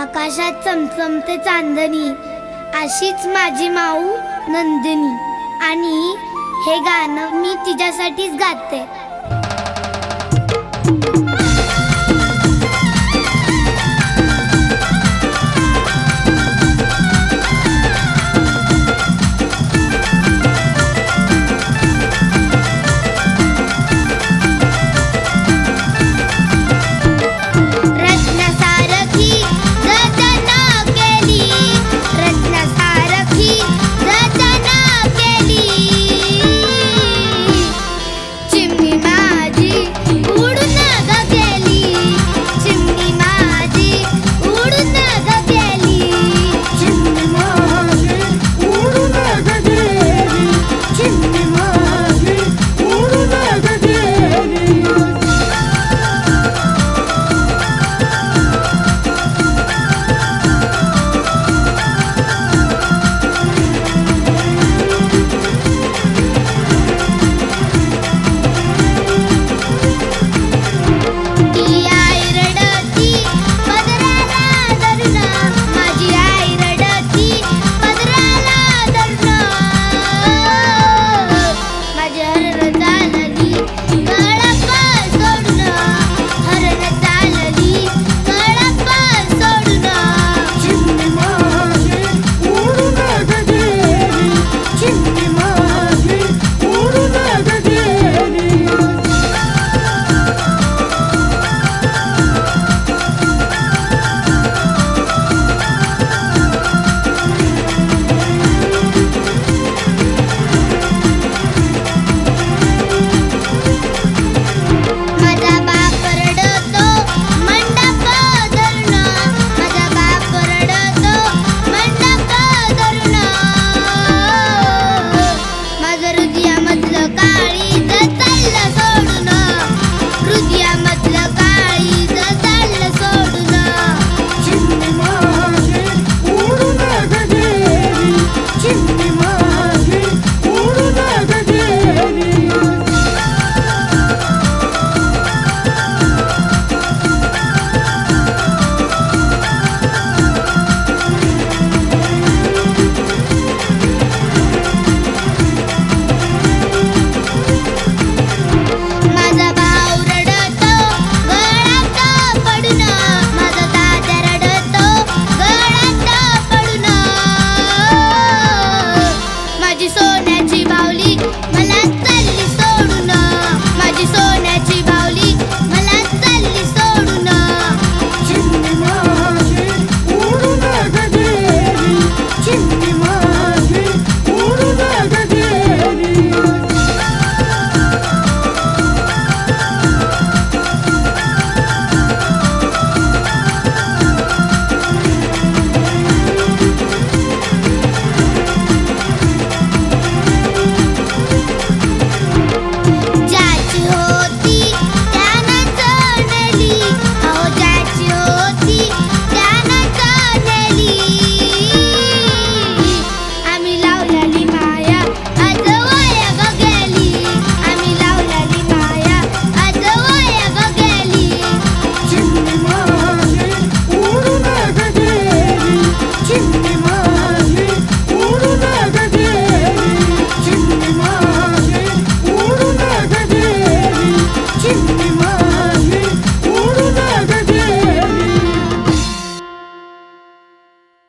आकाशात चमचमते चांदणी. अशीच माझी माऊ नंदिनी. आणि हे गाणं मी तिच्यासाठीच गाते.